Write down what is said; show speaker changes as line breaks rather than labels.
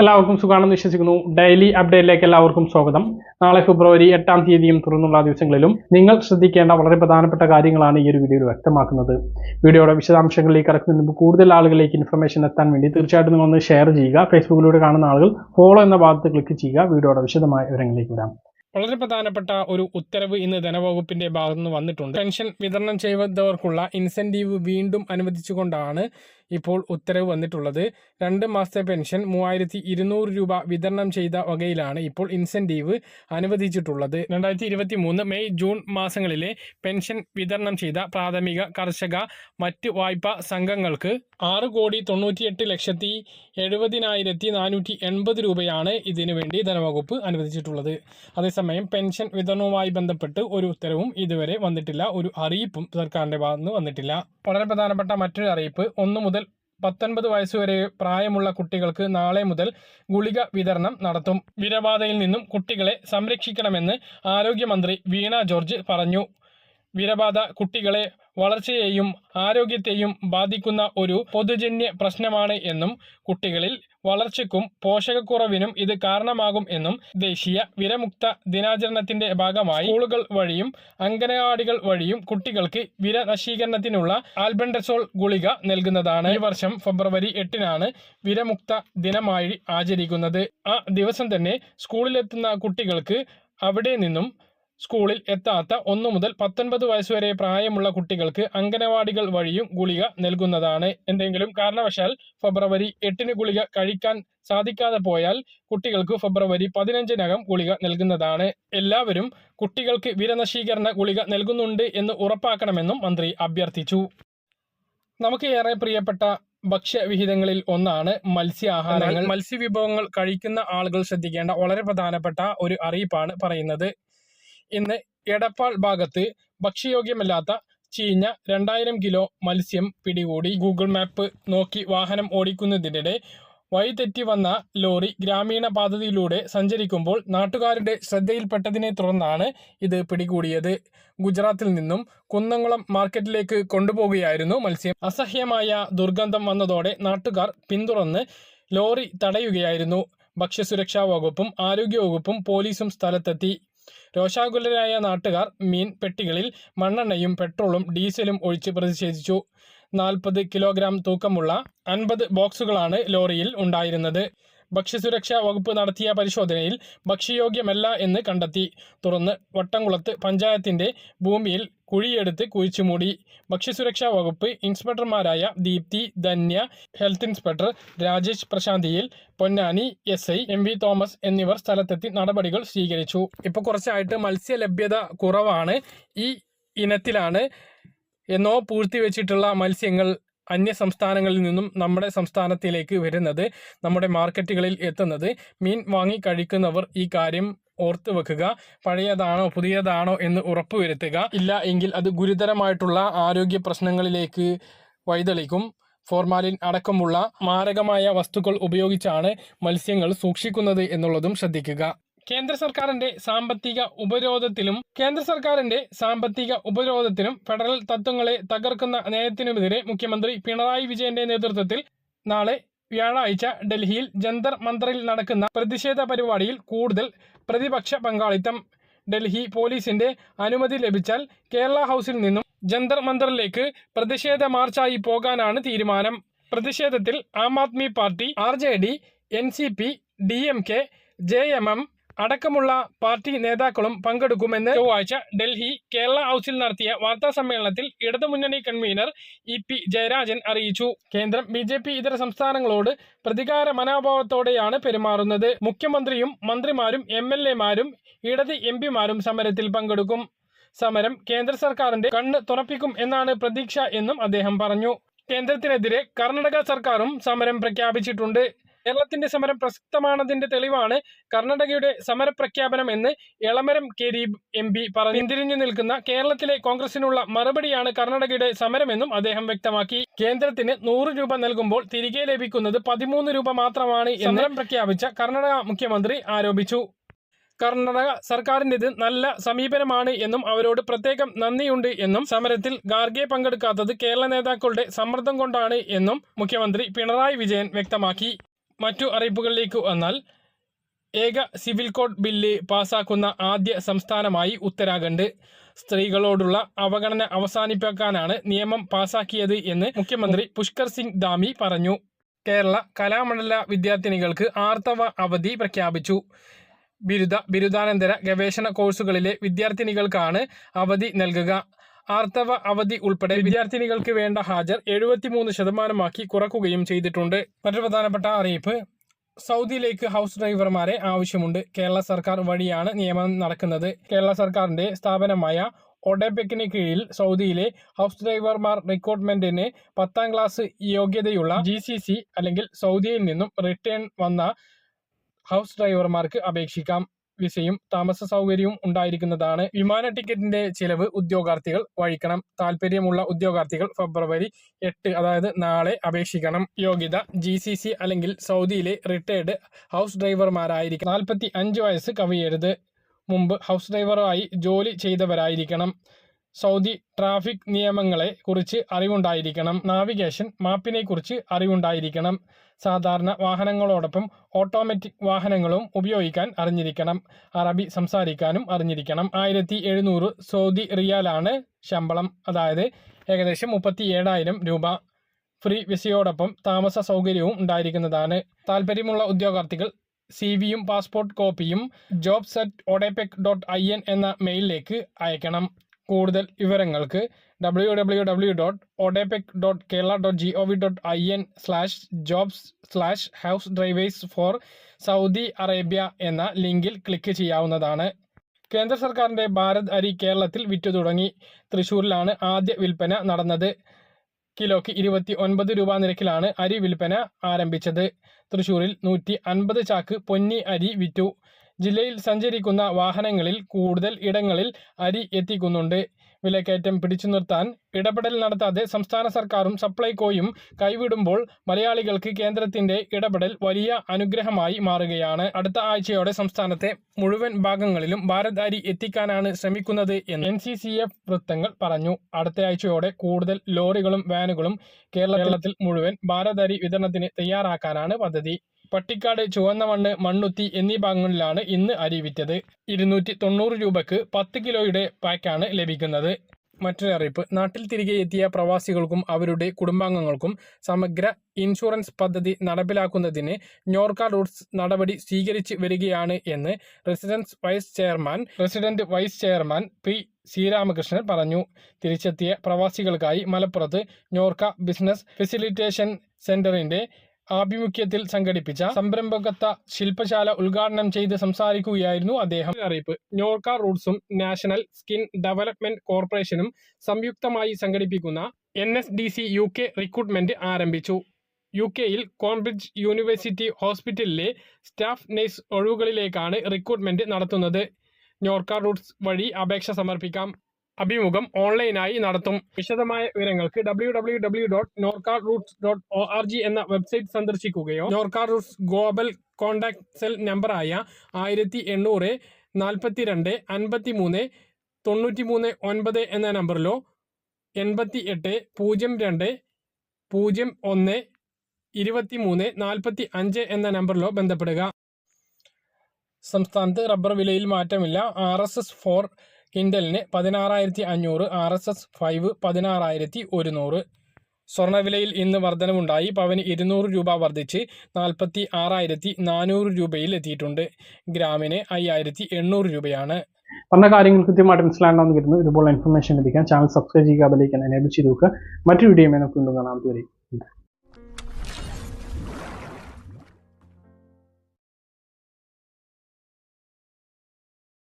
എല്ലാവർക്കും സുഖാണെന്ന് വിശ്വസിക്കുന്നു ഡെയിലി അപ്ഡേറ്റിലേക്ക് എല്ലാവർക്കും സ്വാഗതം നാളെ ഫെബ്രുവരി എട്ടാം തീയതിയും തുടർന്നുള്ള ദിവസങ്ങളിലും നിങ്ങൾ ശ്രദ്ധിക്കേണ്ട വളരെ പ്രധാനപ്പെട്ട കാര്യങ്ങളാണ് ഈ ഒരു വീഡിയോയിൽ വ്യക്തമാക്കുന്നത് വീഡിയോയുടെ വിശദാംശങ്ങളിലേക്ക് കിടക്കുന്നതിന് മുമ്പ് കൂടുതൽ ആളുകളിലേക്ക് ഇൻഫർമേഷൻ എത്താൻ വേണ്ടി തീർച്ചയായിട്ടും നിങ്ങൾ ഷെയർ ചെയ്യുക ഫേസ്ബുക്കിലൂടെ കാണുന്ന ആളുകൾ ഫോളോ എന്ന ഭാഗത്ത് ക്ലിക്ക് ചെയ്യുക വീഡിയോയുടെ
വിശദമായ വിവരങ്ങളിലേക്ക് വരാം വളരെ പ്രധാനപ്പെട്ട ഒരു ഉത്തരവ് ഇന്ന് ധനവകുപ്പിന്റെ ഭാഗത്തുനിന്ന് വന്നിട്ടുണ്ട് പെൻഷൻ വിതരണം ചെയ്തവർക്കുള്ള ഇൻസെന്റീവ് വീണ്ടും അനുവദിച്ചുകൊണ്ടാണ് ഇപ്പോൾ ഉത്തരവ് വന്നിട്ടുള്ളത് രണ്ട് മാസത്തെ പെൻഷൻ മൂവായിരത്തി ഇരുന്നൂറ് രൂപ വിതരണം ചെയ്ത വകയിലാണ് ഇപ്പോൾ ഇൻസെൻറ്റീവ് അനുവദിച്ചിട്ടുള്ളത് രണ്ടായിരത്തി ഇരുപത്തി മൂന്ന് മെയ് ജൂൺ മാസങ്ങളിലെ പെൻഷൻ വിതരണം ചെയ്ത പ്രാഥമിക കർഷക മറ്റ് വായ്പാ സംഘങ്ങൾക്ക് ആറ് കോടി തൊണ്ണൂറ്റിയെട്ട് ലക്ഷത്തി എഴുപതിനായിരത്തി നാനൂറ്റി എൺപത് രൂപയാണ് ഇതിനു വേണ്ടി ധനവകുപ്പ് അനുവദിച്ചിട്ടുള്ളത് അതേസമയം പെൻഷൻ വിതരണവുമായി ബന്ധപ്പെട്ട് ഒരു ഉത്തരവും ഇതുവരെ വന്നിട്ടില്ല ഒരു അറിയിപ്പും സർക്കാരിൻ്റെ
ഭാഗത്തുനിന്ന് വന്നിട്ടില്ല വളരെ പ്രധാനപ്പെട്ട മറ്റൊരു അറിയിപ്പ് ഒന്ന് മുതൽ പത്തൊൻപത് വയസ്സുവരെ പ്രായമുള്ള കുട്ടികൾക്ക് നാളെ മുതൽ ഗുളിക വിതരണം നടത്തും വിരബാധയിൽ നിന്നും കുട്ടികളെ സംരക്ഷിക്കണമെന്ന് ആരോഗ്യമന്ത്രി വീണ ജോർജ് പറഞ്ഞു വിരബാധ കുട്ടികളെ വളർച്ചയെയും ആരോഗ്യത്തെയും ബാധിക്കുന്ന ഒരു പൊതുജന്യ പ്രശ്നമാണ് എന്നും കുട്ടികളിൽ വളർച്ചയ്ക്കും പോഷകക്കുറവിനും ഇത് കാരണമാകും എന്നും ദേശീയ വിരമുക്ത ദിനാചരണത്തിന്റെ ഭാഗമായി സ്കൂളുകൾ വഴിയും അംഗനവാടികൾ വഴിയും കുട്ടികൾക്ക് വിര നശീകരണത്തിനുള്ള ആൽബൻഡസോൾ ഗുളിക നൽകുന്നതാണ് ഈ വർഷം ഫെബ്രുവരി എട്ടിനാണ് വിരമുക്ത ദിനമായി ആചരിക്കുന്നത് ആ ദിവസം തന്നെ സ്കൂളിലെത്തുന്ന കുട്ടികൾക്ക് അവിടെ നിന്നും സ്കൂളിൽ എത്താത്ത ഒന്നു മുതൽ പത്തൊൻപത് വയസ്സുവരെ പ്രായമുള്ള കുട്ടികൾക്ക് അംഗനവാടികൾ വഴിയും ഗുളിക നൽകുന്നതാണ് എന്തെങ്കിലും കാരണവശാൽ ഫെബ്രുവരി എട്ടിന് ഗുളിക കഴിക്കാൻ സാധിക്കാതെ പോയാൽ കുട്ടികൾക്ക് ഫെബ്രുവരി പതിനഞ്ചിനകം ഗുളിക നൽകുന്നതാണ് എല്ലാവരും കുട്ടികൾക്ക് വിരനശീകരണ ഗുളിക നൽകുന്നുണ്ട് എന്ന് ഉറപ്പാക്കണമെന്നും മന്ത്രി
അഭ്യർത്ഥിച്ചു നമുക്ക് ഏറെ പ്രിയപ്പെട്ട ഭക്ഷ്യവിഹിതങ്ങളിൽ ഒന്നാണ് മത്സ്യാഹാരങ്ങൾ മത്സ്യവിഭവങ്ങൾ കഴിക്കുന്ന ആളുകൾ ശ്രദ്ധിക്കേണ്ട വളരെ പ്രധാനപ്പെട്ട ഒരു അറിയിപ്പാണ് പറയുന്നത് ഇന്ന് എടപ്പാൾ ഭാഗത്ത് ഭക്ഷ്യയോഗ്യമല്ലാത്ത ചീഞ്ഞ രണ്ടായിരം കിലോ മത്സ്യം പിടികൂടി ഗൂഗിൾ മാപ്പ് നോക്കി വാഹനം ഓടിക്കുന്നതിനിടെ വഴിതെറ്റി വന്ന ലോറി ഗ്രാമീണ പാതയിലൂടെ സഞ്ചരിക്കുമ്പോൾ നാട്ടുകാരുടെ ശ്രദ്ധയിൽപ്പെട്ടതിനെ തുടർന്നാണ് ഇത് പിടികൂടിയത് ഗുജറാത്തിൽ നിന്നും കുന്നംകുളം മാർക്കറ്റിലേക്ക് കൊണ്ടുപോകുകയായിരുന്നു മത്സ്യം അസഹ്യമായ ദുർഗന്ധം വന്നതോടെ നാട്ടുകാർ പിന്തുടർന്ന് ലോറി തടയുകയായിരുന്നു ഭക്ഷ്യസുരക്ഷാ വകുപ്പും ആരോഗ്യ വകുപ്പും പോലീസും സ്ഥലത്തെത്തി രോഷാകുലരായ നാട്ടുകാർ മീൻ പെട്ടികളിൽ മണ്ണെണ്ണയും പെട്രോളും ഡീസലും ഒഴിച്ച് പ്രതിഷേധിച്ചു നാൽപ്പത് കിലോഗ്രാം തൂക്കമുള്ള അൻപത് ബോക്സുകളാണ് ലോറിയിൽ ഉണ്ടായിരുന്നത് ഭക്ഷ്യസുരക്ഷാ വകുപ്പ് നടത്തിയ പരിശോധനയിൽ ഭക്ഷ്യയോഗ്യമല്ല എന്ന് കണ്ടെത്തി തുറന്ന് വട്ടംകുളത്ത് പഞ്ചായത്തിന്റെ ഭൂമിയിൽ കുഴിയെടുത്ത് കുഴിച്ചു മൂടി ഭക്ഷ്യസുരക്ഷാ വകുപ്പ് ഇൻസ്പെക്ടർമാരായ ദീപ്തി ധന്യ ഹെൽത്ത് ഇൻസ്പെക്ടർ രാജേഷ് പ്രശാന്തിയിൽ Ponnani S I M V Thomas എന്നിവർ സ്ഥലത്തെത്തി നടപടികൾ സ്വീകരിച്ചു ഇപ്പോൾ കുറച്ചായിട്ട് മത്സ്യ ലഭ്യത
കുറവാണ് ഈ ഇനത്തിലാണ് എന്നോ പൂഴ്ത്തി വെച്ചിട്ടുള്ള മത്സ്യങ്ങൾ അന്യ സംസ്ഥാനങ്ങളിൽ നിന്നും നമ്മുടെ സംസ്ഥാനത്തിലേക്ക് വരുന്നത് നമ്മുടെ മാർക്കറ്റുകളിൽ എത്തുന്നത് മീൻ വാങ്ങി കഴിക്കുന്നവർ ഈ കാര്യം ഓർത്തു വെക്കുക പഴയതാണോ പുതിയതാണോ എന്ന് ഉറപ്പുവരുത്തുക ഇല്ല എങ്കിൽ അത് ഗുരുതരമായിട്ടുള്ള ആരോഗ്യ പ്രശ്നങ്ങളിലേക്ക് വഴിതെളിക്കും ഫോർമാലിൻ അടക്കമുള്ള മാരകമായ വസ്തുക്കൾ ഉപയോഗിച്ചാണ് മത്സ്യങ്ങൾ സൂക്ഷിക്കുന്നത് എന്നുള്ളതും ശ്രദ്ധിക്കുക കേന്ദ്ര
സർക്കാരിന്റെ സാമ്പത്തിക ഉപരോധത്തിലും കേന്ദ്ര സർക്കാരിന്റെ സാമ്പത്തിക ഉപരോധത്തിലും ഫെഡറൽ തത്വങ്ങളെ തകർക്കുന്ന നയത്തിനുമെതിരെ മുഖ്യമന്ത്രി പിണറായി വിജയന്റെ നേതൃത്വത്തിൽ നാളെ വ്യാഴാഴ്ച ഡൽഹിയിൽ ജന്തർ മന്ദറിൽ നടക്കുന്ന പ്രതിഷേധ പരിപാടിയിൽ കൂടുതൽ പ്രതിപക്ഷ പങ്കാളിത്തം ഡൽഹി പോലീസിന്റെ അനുമതി ലഭിച്ചാൽ കേരള ഹൗസിൽ നിന്നും ജന്തർ മന്ദറിലേക്ക് പ്രതിഷേധ മാർച്ചായി പോകാനാണ് തീരുമാനം പ്രതിഷേധത്തിൽ Aam Aadmi party R J D N C P D M K J M M അടക്കമുള്ള പാർട്ടി നേതാക്കളും പങ്കെടുക്കുമെന്ന് ചൊവ്വാഴ്ച ഡൽഹി കേരള ഹൌസിൽ നടത്തിയ വാർത്താ സമ്മേളനത്തിൽ ഇടതുമുന്നണി കൺവീനർ ഇ പി ജയരാജൻ അറിയിച്ചു കേന്ദ്രം ബി ജെ പി ഇതര സംസ്ഥാനങ്ങളോട് പ്രതികാര മനോഭാവത്തോടെയാണ് പെരുമാറുന്നത് മുഖ്യമന്ത്രിയും മന്ത്രിമാരും എം എൽ എമാരും ഇടത് എം പിമാരും സമരത്തിൽ പങ്കെടുക്കും സമരം കേന്ദ്ര സർക്കാരിന്റെ കണ്ണ് തുറപ്പിക്കും എന്നാണ് പ്രതീക്ഷ എന്നും അദ്ദേഹം പറഞ്ഞു കേന്ദ്രത്തിനെതിരെ കർണാടക സർക്കാരും സമരം പ്രഖ്യാപിച്ചിട്ടുണ്ട് കേരളത്തിന്റെ സമരം പ്രസക്തമാണതിന്റെ തെളിവാണ് കർണാടകയുടെ സമരപ്രഖ്യാപനം എന്ന് എളമരം കെരീബ് എം പി പറഞ്ഞു പിന്തിരിഞ്ഞു നിൽക്കുന്ന കേരളത്തിലെ കോൺഗ്രസിനുള്ള മറുപടിയാണ് കർണാടകയുടെ സമരമെന്നും അദ്ദേഹം വ്യക്തമാക്കി കേന്ദ്രത്തിന് നൂറ് രൂപ നൽകുമ്പോൾ തിരികെ ലഭിക്കുന്നത് പതിമൂന്ന് രൂപ മാത്രമാണ് സമരം പ്രഖ്യാപിച്ച കർണാടക മുഖ്യമന്ത്രി ആരോപിച്ചു കർണാടക ഇത് നല്ല സമീപനമാണ് എന്നും അവരോട് പ്രത്യേകം നന്ദിയുണ്ട് എന്നും സമരത്തിൽ ഗാർഗെ പങ്കെടുക്കാത്തത് കേരള നേതാക്കളുടെ സമ്മർദ്ദം കൊണ്ടാണ് എന്നും മുഖ്യമന്ത്രി പിണറായി വിജയൻ വ്യക്തമാക്കി മറ്റു അറിയിപ്പുകളിലേക്ക് വന്നാൽ ഏക സിവിൽ കോഡ് ബില്ല് പാസാക്കുന്ന ആദ്യ സംസ്ഥാനമായി ഉത്തരാഖണ്ഡ് സ്ത്രീകളോടുള്ള അവഗണന അവസാനിപ്പിക്കാനാണ് നിയമം പാസാക്കിയത് എന്ന് മുഖ്യമന്ത്രി പുഷ്കർ സിംഗ് ധാമി പറഞ്ഞു കേരള കലാമണ്ഡല വിദ്യാർത്ഥിനികൾക്ക് ആർത്തവ അവധി പ്രഖ്യാപിച്ചു ബിരുദ ബിരുദാനന്തര ഗവേഷണ കോഴ്സുകളിലെ വിദ്യാർത്ഥിനികൾക്കാണ് അവധി നൽകുക ആർത്തവ അവധി ഉൾപ്പെടെ വിദ്യാർത്ഥിനികൾക്ക് വേണ്ട ഹാജർ എഴുപത്തിമൂന്ന് ശതമാനമാക്കി കുറക്കുകയും ചെയ്തിട്ടുണ്ട് മറ്റൊരു പ്രധാനപ്പെട്ട അറിയിപ്പ് സൗദിയിലേക്ക് ഹൗസ് ഡ്രൈവർമാരെ ആവശ്യമുണ്ട് കേരള സർക്കാർ വഴിയാണ് നിയമനം നടക്കുന്നത് കേരള സർക്കാരിന്റെ സ്ഥാപനമായ ഒഡെപെക്കിന് കീഴിൽ സൗദിയിലെ ഹൗസ് ഡ്രൈവർമാർ റിക്രൂട്ട്മെന്റിന് പത്താം ക്ലാസ് യോഗ്യതയുള്ള ജി സി സി അല്ലെങ്കിൽ സൗദിയിൽ നിന്നും റിട്ടേൺ വന്ന ഹൗസ് ഡ്രൈവർമാർക്ക് അപേക്ഷിക്കാം വിസയും താമസ സൗകര്യവും ഉണ്ടായിരിക്കുന്നതാണ് വിമാന ടിക്കറ്റിന്റെ ചിലവ് ഉദ്യോഗാർത്ഥികൾ വഹിക്കണം താല്പര്യമുള്ള ഉദ്യോഗാർത്ഥികൾ ഫെബ്രുവരി എട്ട് അതായത് നാളെ അപേക്ഷിക്കണം യോഗ്യത ജി സി സി അല്ലെങ്കിൽ സൗദിയിലെ റിട്ടയർഡ് ഹൗസ് ഡ്രൈവർമാരായിരിക്കും നാൽപ്പത്തി അഞ്ച് വയസ്സ് കവിയരുത് മുമ്പ് ഹൗസ് ഡ്രൈവറായി ജോലി ചെയ്തവരായിരിക്കണം സൗദി ട്രാഫിക് നിയമങ്ങളെ കുറിച്ച് അറിവുണ്ടായിരിക്കണം നാവിഗേഷൻ കുറിച്ച് അറിവുണ്ടായിരിക്കണം സാധാരണ വാഹനങ്ങളോടൊപ്പം ഓട്ടോമാറ്റിക് വാഹനങ്ങളും ഉപയോഗിക്കാൻ അറിഞ്ഞിരിക്കണം അറബി സംസാരിക്കാനും അറിഞ്ഞിരിക്കണം ആയിരത്തി എഴുന്നൂറ് സൗദി റിയാലാണ് ശമ്പളം അതായത് ഏകദേശം മുപ്പത്തി ഏഴായിരം രൂപ ഫ്രീ വിസയോടൊപ്പം താമസ സൗകര്യവും ഉണ്ടായിരിക്കുന്നതാണ് താല്പര്യമുള്ള ഉദ്യോഗാർത്ഥികൾ സി വിയും പാസ്പോർട്ട് കോപ്പിയും jobs at ODEPC dot I N എന്ന മെയിലിലേക്ക് അയക്കണം കൂടുതൽ വിവരങ്ങൾക്ക് W W W dot ODEPC dot Kerala dot G O V dot I N slash jobs slash house drivers for Saudi Arabia എന്ന ലിങ്കിൽ ക്ലിക്ക് ചെയ്യാവുന്നതാണ് കേന്ദ്ര സർക്കാരിൻ്റെ
ഭാരത് അരി കേരളത്തിൽ വിറ്റു തുടങ്ങി തൃശ്ശൂരിലാണ് ആദ്യ വിൽപ്പന നടന്നത് കിലോയ്ക്ക് ഇരുപത്തി ഒൻപത് രൂപ നിരക്കിലാണ് അരി വിൽപ്പന ആരംഭിച്ചത് തൃശ്ശൂരിൽ നൂറ്റി അൻപത് ചാക്ക് പൊന്നി അരി വിറ്റു ജില്ലയിൽ സഞ്ചരിക്കുന്ന വാഹനങ്ങളിൽ കൂടുതൽ ഇടങ്ങളിൽ അരി എത്തിക്കുന്നുണ്ട് വിലക്കയറ്റം പിടിച്ചു നിർത്താൻ ഇടപെടൽ നടത്താതെ സംസ്ഥാന സർക്കാരും സപ്ലൈകോയും കൈവിടുമ്പോൾ മലയാളികൾക്ക് കേന്ദ്രത്തിന്റെ ഇടപെടൽ വലിയ അനുഗ്രഹമായി മാറുകയാണ് അടുത്ത ആഴ്ചയോടെ സംസ്ഥാനത്തെ മുഴുവൻ ഭാഗങ്ങളിലും ഭാരത് അരി എത്തിക്കാനാണ് ശ്രമിക്കുന്നത് എന്ന് എൻ സി സി എഫ് വൃത്തങ്ങൾ പറഞ്ഞു അടുത്ത ആഴ്ചയോടെ കൂടുതൽ ലോറികളും വാനുകളും കേരളത്തിൽ മുഴുവൻ ഭാരത് അരി വിതരണത്തിന് തയ്യാറാക്കാനാണ് പദ്ധതി പട്ടിക്കാട് ചുവന്ന മണ്ണ് മണ്ണുത്തി എന്നീ ഭാഗങ്ങളിലാണ് ഇന്ന് അരി വിറ്റത് ഇരുന്നൂറ്റി തൊണ്ണൂറ് രൂപയ്ക്ക് പത്ത് കിലോയുടെ പാക്കാണ് ലഭിക്കുന്നത്
മറ്റൊരറിയിപ്പ് നാട്ടിൽ തിരികെ എത്തിയ പ്രവാസികൾക്കും അവരുടെ കുടുംബാംഗങ്ങൾക്കും സമഗ്ര ഇൻഷുറൻസ് പദ്ധതി നടപ്പിലാക്കുന്നതിന് നോർക്ക റൂട്ട്സ് നടപടി സ്വീകരിച്ച് വരികയാണ് എന്ന് residence vice chairman resident vice chairman P Sreeramakrishnan പറഞ്ഞു തിരിച്ചെത്തിയ പ്രവാസികൾക്കായി മലപ്പുറത്ത് നോർക്ക ബിസിനസ് ഫെസിലിറ്റേഷൻ സെന്ററിന്റെ ആഭിമുഖ്യത്തിൽ സംഘടിപ്പിച്ച സംരംഭകത്വ ശില്പശാല ഉദ്ഘാടനം ചെയ്ത് സംസാരിക്കുകയായിരുന്നു അദ്ദേഹം അറിയിപ്പ് നോർക്ക റൂട്ട്സും നാഷണൽ സ്കിൻ ഡെവലപ്മെന്റ് കോർപ്പറേഷനും സംയുക്തമായി സംഘടിപ്പിക്കുന്ന N S D C U K recruitment ആരംഭിച്ചു യു കെയിൽ കോംബ്രിഡ്ജ് യൂണിവേഴ്സിറ്റി ഹോസ്പിറ്റലിലെ സ്റ്റാഫ് നഴ്സ് ഒഴിവുകളിലേക്കാണ് റിക്രൂട്ട്മെന്റ് നടത്തുന്നത് നോർക്ക റൂട്ട്സ് വഴി അപേക്ഷ സമർപ്പിക്കാം അഭിമുഖം ഓൺലൈനായി നടത്തും വിശദമായ വിവരങ്ങൾക്ക് W W W dot NORKA Roots dot O R G എന്ന വെബ്സൈറ്റ് സന്ദർശിക്കുകയോ NORKA Roots global contact cell നമ്പറായ ആയിരത്തി എണ്ണൂറ് നാൽപ്പത്തി രണ്ട് അൻപത്തി മൂന്ന് തൊണ്ണൂറ്റി മൂന്ന് ഒൻപത് എന്ന നമ്പറിലോ എൺപത്തി എട്ട് പൂജ്യം രണ്ട് പൂജ്യം ഒന്ന് ഇരുപത്തി മൂന്ന് നാൽപ്പത്തി അഞ്ച് എന്ന നമ്പറിലോ
ബന്ധപ്പെടുക സംസ്ഥാനത്ത് റബ്ബർ വിലയിൽ മാറ്റമില്ല ആർ എസ് എസ് ഫോർ കിൻഡലിന് പതിനാറായിരത്തി അഞ്ഞൂറ് ആർ എസ് എസ് ഫൈവ് പതിനാറായിരത്തി ഒരുന്നൂറ് സ്വർണ്ണവിലയിൽ ഇന്ന് വർധനവുണ്ടായി പവന് ഇരുന്നൂറ് രൂപ വർദ്ധിച്ച് നാൽപ്പത്തി ആറായിരത്തി നാനൂറ് രൂപയിൽ എത്തിയിട്ടുണ്ട് ഗ്രാമിന് അയ്യായിരത്തി എണ്ണൂറ് രൂപയാണ്
പറഞ്ഞ കാര്യങ്ങൾ കൃത്യമായിട്ട് മനസ്സിലാക്കണമെന്ന് വരുന്നു ഇതുപോലെ ഇൻഫർമേഷൻ ലഭിക്കാൻ ചാനൽ സബ്സ്ക്രൈബ് ചെയ്യുക അതിലേക്ക് എന്നെ ചെയ്ത് നോക്കുക മറ്റൊരു വീഡിയോ നമുക്ക് വീണ്ടും കാണാം